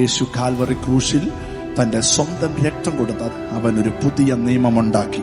യേശു Calvary ക്രൂശിൽ തന്റെ സ്വന്തം രക്തം കൊടുത്ത അവൻ ഒരു പുതിയ നിയമമുണ്ടാക്കി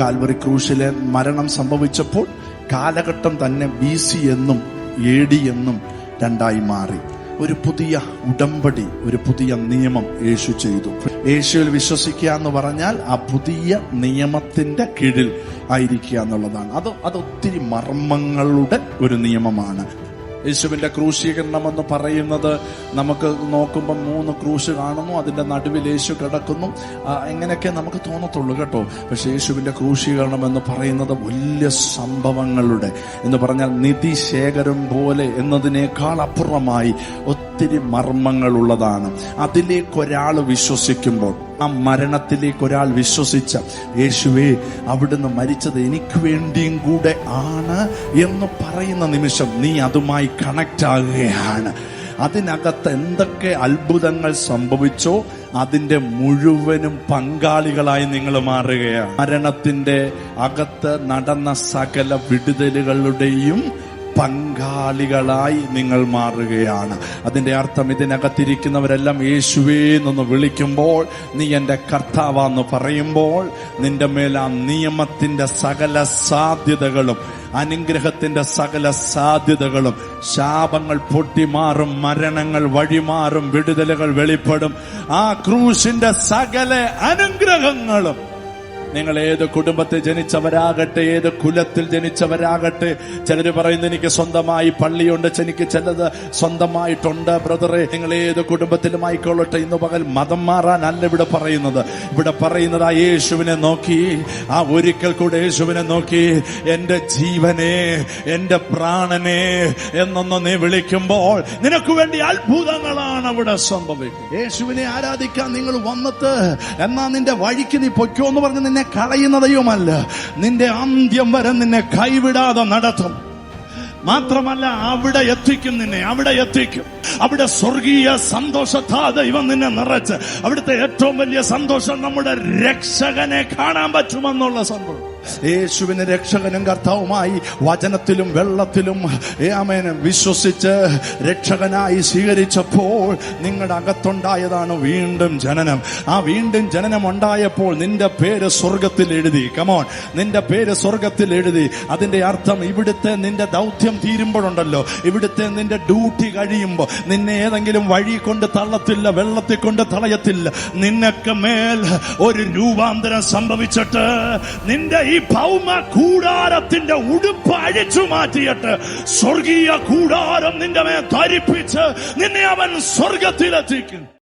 കാൽവറി ക്രൂശിലെ മരണം സംഭവിച്ചപ്പോൾ കാലഘട്ടം തന്നെ ബി സി എന്നും എ ഡി എന്നും രണ്ടായി മാറി. ഒരു പുതിയ ഉടമ്പടി ഒരു പുതിയ നിയമം യേശു ചെയ്തു. യേശുവിൽ വിശ്വസിക്കുക എന്ന് പറഞ്ഞാൽ ആ പുതിയ നിയമത്തിന്റെ കീഴിൽ ആയിരിക്കുക എന്നുള്ളതാണ്. അത് അത് ഒത്തിരി മർമ്മങ്ങളുടെ ഒരു നിയമമാണ്. യേശുവിന്റെ ക്രൂശീകരണം എന്ന് പറയുന്നത് നമുക്ക് നോക്കുമ്പോൾ മൂന്ന് ക്രൂശ് കാണുന്നു അതിന്റെ നടുവിൽ യേശു കിടക്കുന്നു. എങ്ങനെയൊക്കെ നമുക്ക് തോന്നത്തുള്ളൂ കേട്ടോ. പക്ഷേ യേശുവിന്റെ ക്രൂശീകരണം എന്ന് പറയുന്നത് വലിയ സംഭവങ്ങളുടെ. എന്ന് പറഞ്ഞാൽ നിധി ശേഖരം പോലെ എന്നതിനേക്കാൾ അപ്പുറമായി ഒത്തിരി മർമ്മങ്ങളുള്ളതാണ്. അതിലേക്കൊരാൾ വിശ്വസിക്കുമ്പോൾ ആ മരണത്തിലേക്ക് ഒരാൾ വിശ്വസിച്ച യേശുവേ അവിടുന്ന് മരിച്ചത് എനിക്ക് വേണ്ടിയും കൂടെ ആണ് എന്ന് പറയുന്ന നിമിഷം നീ അതുമായി കണക്ട് ആകുകയാണ്. അതിനകത്ത് എന്തൊക്കെ അത്ഭുതങ്ങൾ സംഭവിച്ചോ അതിന്റെ മുഴുവനും പങ്കാളികളായി നിങ്ങൾ മാറുകയാണ്. മരണത്തിന്റെ അകത്ത് നടന്ന സകല വിടുതലുകളുടെയും പങ്കാളികളായി നിങ്ങൾ മാറുകയാണ്. അതിന്റെ അർത്ഥം ഇതിനകത്തിരിക്കുന്നവരെല്ലാം യേശുവേ എന്നൊന്ന് വിളിക്കുമ്പോൾ നീ എന്റെ കർത്താവാന്ന് പറയുമ്പോൾ നിന്റെ മേൽ ആ നിയമത്തിന്റെ സകല സാധ്യതകളും അനുഗ്രഹത്തിന്റെ സകല സാധ്യതകളും ശാപങ്ങൾ പൊട്ടിമാറും മരണങ്ങൾ വഴിമാറും വിടുതലുകൾ വെളിപ്പെടും ആ ക്രൂശിന്റെ സകല അനുഗ്രഹങ്ങളും നിങ്ങൾ ഏത് കുടുംബത്തിൽ ജനിച്ചവരാകട്ടെ ഏത് കുലത്തിൽ ജനിച്ചവരാകട്ടെ ചിലർ പറയുന്നു എനിക്ക് സ്വന്തമായി പള്ളിയുണ്ട് എനിക്ക് ചിലത് സ്വന്തമായിട്ടുണ്ട് ബ്രദറെ. നിങ്ങൾ ഏത് കുടുംബത്തിലും ആയിക്കൊള്ളട്ടെ. ഇന്ന് പകൽ മതം മാറാനല്ല ഇവിടെ പറയുന്നത്. ഇവിടെ പറയുന്നത് ആ യേശുവിനെ നോക്കി. ആ ഒരിക്കൽ കൂടെ യേശുവിനെ നോക്കി. എന്റെ ജീവനെ എന്റെ പ്രാണനെ എന്നൊന്ന് നീ വിളിക്കുമ്പോൾ നിനക്ക് വേണ്ടി അത്ഭുതങ്ങളാണ് അവിടെ സംഭവിക്കുന്നത്. യേശുവിനെ ആരാധിക്കാൻ നിങ്ങൾ വന്നിട്ട് എന്നാ നിന്റെ വഴിക്ക് നീ പൊയ്ക്കോ എന്ന് പറഞ്ഞ് നിന്നെ കളയുന്ന ദൈവമല്ല. നിന്റെ അന്ത്യം വരെ നിന്നെ കൈവിടാതെ നടത്തും. മാത്രമല്ല അവിടെ എത്തിക്കും നിന്നെ അവിടെ എത്തിക്കും. അവിടെ സ്വർഗീയ സന്തോഷത്താ ദൈവം നിന്നെ നിറച്ച്. അവിടുത്തെ ഏറ്റവും വലിയ സന്തോഷം നമ്മുടെ രക്ഷകനെ കാണാൻ പറ്റുമെന്നുള്ള സംഭവം യേശുവിന് രക്ഷകനും കർത്താവുമായി വചനത്തിലും വെള്ളത്തിലും ആമേന് വിശ്വസിച്ച് രക്ഷകനായി സ്വീകരിച്ചപ്പോൾ നിങ്ങളുടെ അകത്തുണ്ടായതാണ് വീണ്ടും ജനനം. ആ വീണ്ടും ജനനം ഉണ്ടായപ്പോൾ നിന്റെ പേര് സ്വർഗത്തിൽ എഴുതി. കമോൺ നിന്റെ പേര് സ്വർഗത്തിൽ എഴുതി. അതിന്റെ അർത്ഥം ഇവിടുത്തെ നിന്റെ ദൗത്യം തീരുമ്പോഴുണ്ടല്ലോ. ഇവിടുത്തെ നിന്റെ ഡ്യൂട്ടി കഴിയുമ്പോൾ നിന്നെ ഏതെങ്കിലും വഴി കൊണ്ട് തള്ളത്തില്ല വെള്ളത്തിൽ കൊണ്ട് തളയത്തില്ല. നിനക്ക് മേൽ ഒരു രൂപാന്തരം സംഭവിച്ചിട്ട് നിന്റെ ഈ ഭൗമ കൂടാരത്തിന്റെ ഉടുപ്പ് അഴിച്ചു മാറ്റിയിട്ട് സ്വർഗീയ കൂടാരം നിന്റെ മേൽ ധരിപ്പിച്ച് നിന്നെ അവൻ സ്വർഗത്തിലെത്തിക്കും